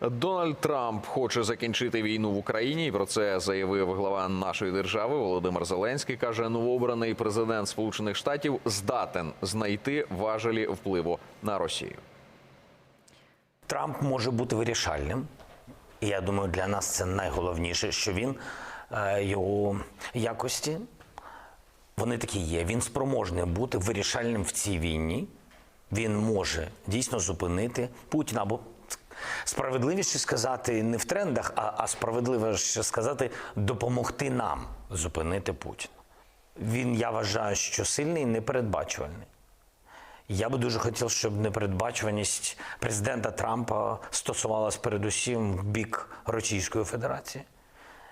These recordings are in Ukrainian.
Дональд Трамп хоче закінчити війну в Україні. і Про це заявив глава нашої держави Володимир Зеленський. каже, новообраний президент Сполучених Штатів здатен знайти важелі впливу на Росію. Трамп може бути вирішальним. Я думаю, для нас це найголовніше, що він е, його якості вони такі є. Він спроможний бути вирішальним в цій війні. Він може дійсно зупинити Путіна або справедливіше сказати не в трендах, а, а справедливіше сказати допомогти нам зупинити Путіна. Він, я вважаю, що сильний і непередбачувальний. Я би дуже хотів, щоб непередбачуваність президента Трампа стосувалась передусім в бік Російської Федерації.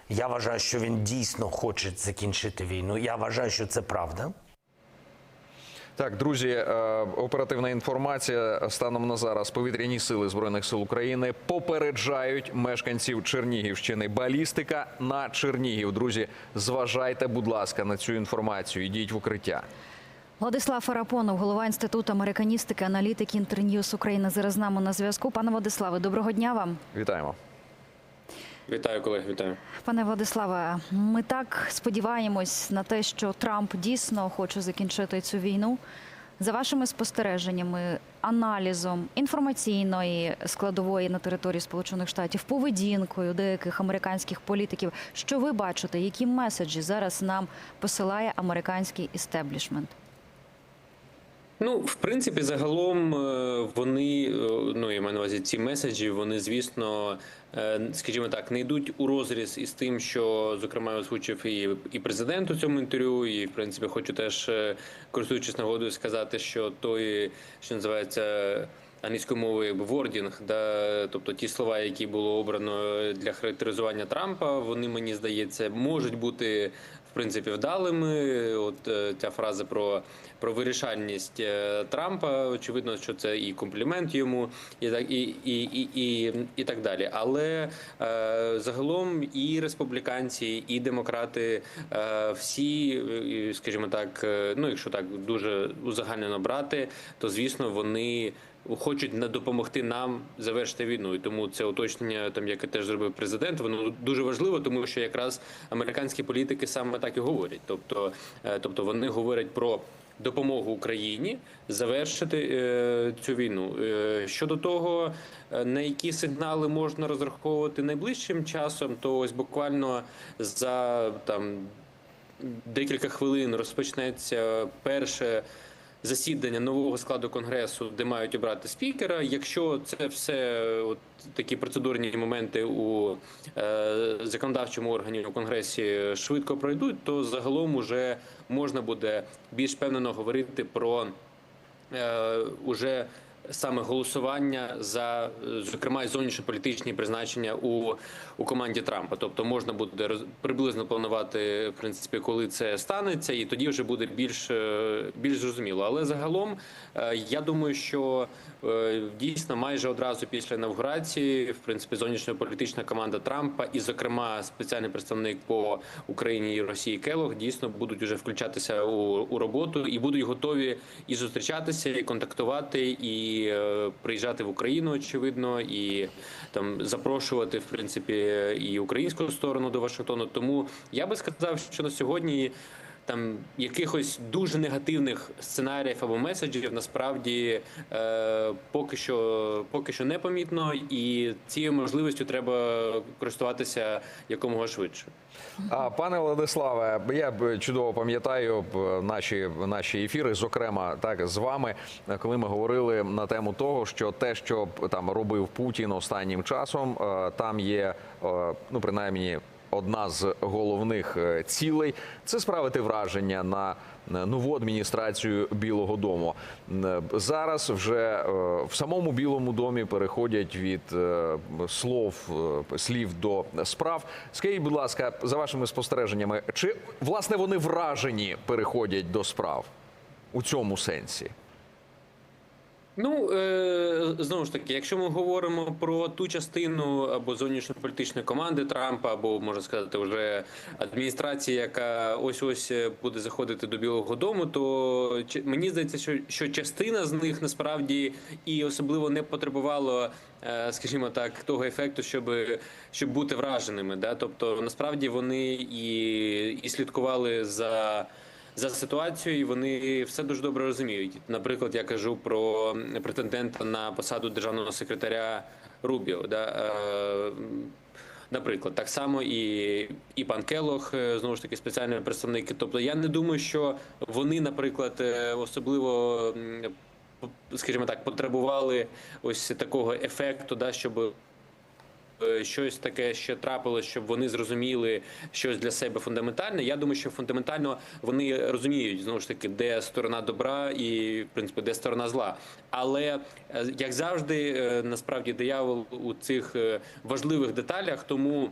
Я вважаю, що він дійсно хоче закінчити війну. Я вважаю, що це правда. Так, друзі, е, оперативна інформація станом на зараз. Повітряні сили збройних сил України попереджають мешканців Чернігівщини. Балістика на Чернігів. Друзі, зважайте, будь ласка, на цю інформацію. Йдіть в укриття. Владислав Арапонов, голова інституту американістики, аналітик Інтерньюз України. Зараз з нами на зв'язку. Пане Владиславе, доброго дня вам. Вітаємо. Вітаю, колеги, вітаю. Пане Владиславе, ми так сподіваємось на те, що Трамп дійсно хоче закінчити цю війну. За вашими спостереженнями, аналізом інформаційної складової на території Сполучених Штатів, поведінкою деяких американських політиків, що ви бачите, які меседжі зараз нам посилає американський істеблішмент? Ну, в принципі, загалом е, вони, е, ну я маю на увазі ці меседжі, вони, звісно, е, скажімо так, не йдуть у розріз із тим, що зокрема озвучив і, і президент у цьому інтерв'ю. І в принципі, хочу теж користуючись нагодою, сказати, що той, що називається. Англійською мовою вордінг, да, тобто ті слова, які було обрано для характеризування Трампа, вони мені здається можуть бути в принципі вдалими. От е, ця фраза про, про вирішальність е, Трампа, очевидно, що це і комплімент йому, і так і, і, і, і, і так далі. Але е, загалом і республіканці, і демократи, е, всі, е, скажімо так, ну якщо так дуже узагальнено брати, то звісно вони хочуть допомогти нам завершити війну. І тому це уточнення, там яке теж зробив президент, воно дуже важливо, тому що якраз американські політики саме так і говорять. Тобто, е, тобто вони говорять про. Допомогу Україні завершити е, цю війну Е, щодо того, е, на які сигнали можна розраховувати найближчим часом, то ось буквально за там декілька хвилин розпочнеться перше засідання нового складу конгресу, де мають обрати спікера. Якщо це все от такі процедурні моменти у е, законодавчому органі у конгресі швидко пройдуть, то загалом уже можна буде більш впевнено говорити про е, уже. Саме голосування за зокрема і зовнішньополітичні призначення у, у команді Трампа, тобто можна буде приблизно планувати в принципі, коли це станеться, і тоді вже буде більш е, більш зрозуміло. Але загалом е, я думаю, що е, дійсно майже одразу після інавгурації, в принципі, зовнішньополітична команда Трампа, і, зокрема, спеціальний представник по Україні і Росії Келог, дійсно будуть вже включатися у, у роботу і будуть готові і зустрічатися, і контактувати, і е, приїжджати в Україну, очевидно, і там запрошувати в принципі і українську сторону до Вашингтону. Тому я би сказав, що на сьогодні. Там якихось дуже негативних сценаріїв або меседжів насправді е, поки що поки що непомітно, і цією можливістю треба користуватися якомога швидше. А пане Владиславе, я б чудово пам'ятаю наші наші ефіри, зокрема, так з вами, коли ми говорили на тему того, що те, що там робив Путін останнім часом, е, там є е, ну принаймні. Одна з головних е, цілей це справити враження на нову адміністрацію Білого Дому. Е, Зараз вже е, в самому Білому домі переходять від слов слів до справ. Скажіть, будь ласка, за вашими спостереженнями, чи власне вони вражені переходять до справ у цьому сенсі? Ну е, знову ж таки, якщо ми говоримо про ту частину або зовнішньополітичної команди Трампа, або можна сказати, вже адміністрації, яка ось ось буде заходити до Білого Дому, то мені здається, що, що частина з них насправді і особливо не потребувало, е, скажімо так, того ефекту, щоб, щоб бути враженими. Да? Тобто, насправді вони і, і слідкували за за ситуацією, і вони все дуже добре розуміють. Наприклад, я кажу про претендента на посаду державного секретаря Рубіо. Да? Е, Наприклад, так само і, і пан Келох, е, знову ж таки, спеціальний представник. Тобто, я не думаю, що вони, наприклад, е, особливо, скажімо так, потребували ось такого ефекту, да, щоб щось таке ще трапилось, щоб вони зрозуміли щось для себе фундаментальне. Я думаю, що фундаментально вони розуміють знову ж таки, де сторона добра і в принципі де сторона зла. Але е, як завжди, е, насправді диявол у цих е, важливих деталях, тому.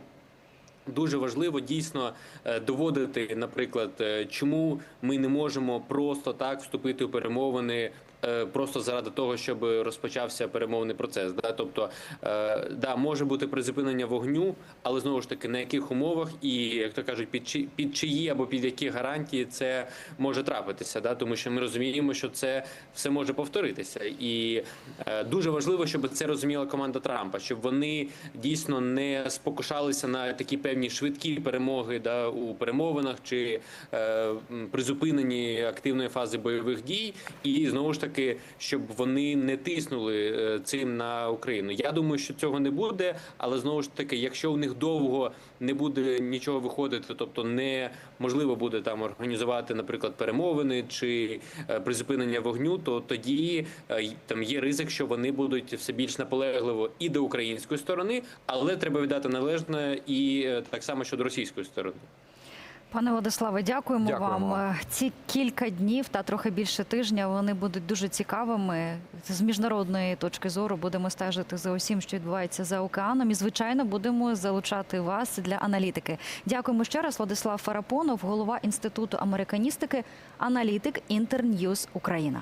Дуже важливо дійсно е, доводити, наприклад, е, чому ми не можемо просто так вступити у перемовини. Е, Просто заради того, щоб розпочався перемовний процес, да, тобто е, да, може бути призупинення вогню, але знову ж таки на яких умовах і як то кажуть, під чи під чиї або під які гарантії це може трапитися, да, тому що ми розуміємо, що це все може повторитися, і е, дуже важливо, щоб це розуміла команда Трампа, щоб вони дійсно не спокушалися на такі певні швидкі перемоги да, у перемовинах чи е, призупиненні активної фази бойових дій, і знову ж таки, щоб вони не тиснули е, цим на Україну. Я думаю, що цього не буде, але знову ж таки, якщо у них довго не буде нічого виходити, тобто неможливо буде там організувати, наприклад, перемовини чи е, призупинення вогню, то тоді е, там є ризик, що вони будуть все більш наполегливо і до української сторони, але треба віддати належне і так само щодо російської сторони. Пане Владиславе, дякуємо, Дякуємо. вам. Е, Ці кілька днів та трохи більше тижня вони будуть дуже цікавими. З міжнародної точки зору будемо стежити за усім, що відбувається за океаном. І звичайно будемо залучати вас для аналітики. Дякуємо ще раз. Владислав Фарапонов, голова інституту американістики, аналітик Інтерньюз Україна.